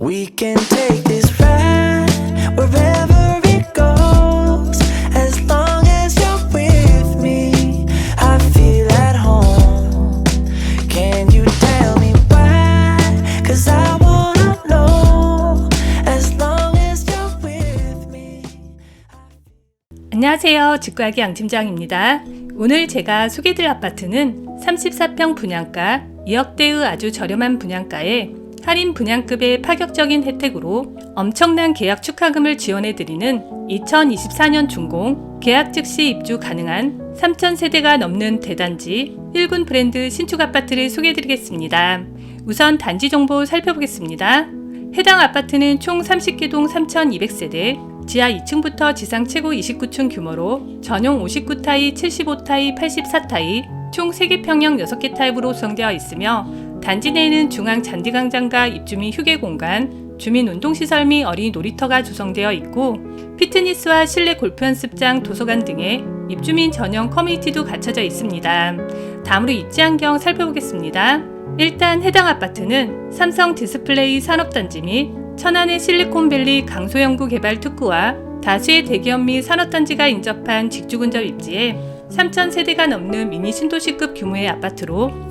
We can take this ride wherever it goes. As long as you're with me, I feel at home. Can you tell me why? Cause I wanna know. As long as you're with me. 안녕하세요. 직구하기 양팀장입니다. 오늘 제가 소개드릴 아파트는 34평 분양가 2억대의 아주 저렴한 분양가에 할인 분양급의 파격적인 혜택으로 엄청난 계약 축하금을 지원해드리는 2024년 준공, 계약 즉시 입주 가능한 3,000세대가 넘는 대단지 1군 브랜드 신축 아파트를 소개해드리겠습니다. 우선 단지 정보 살펴보겠습니다. 해당 아파트는 총 30개동 3,200세대, 지하 2층부터 지상 최고 29층 규모로 전용 59타입, 75타입, 84타입, 총 3개 평형 6개 타입으로 구성되어 있으며 단지 내에는 중앙 잔디광장과 입주민 휴게 공간, 주민 운동시설 및 어린이 놀이터가 조성되어 있고 피트니스와 실내 골프 연습장, 도서관 등의 입주민 전용 커뮤니티도 갖춰져 있습니다. 다음으로 입지 환경 살펴보겠습니다. 일단 해당 아파트는 삼성 디스플레이 산업단지 및 천안의 실리콘밸리 강소형구 개발 특구와 다수의 대기업 및 산업단지가 인접한 직주 근접 입지에 3,000세대가 넘는 미니 신도시급 규모의 아파트로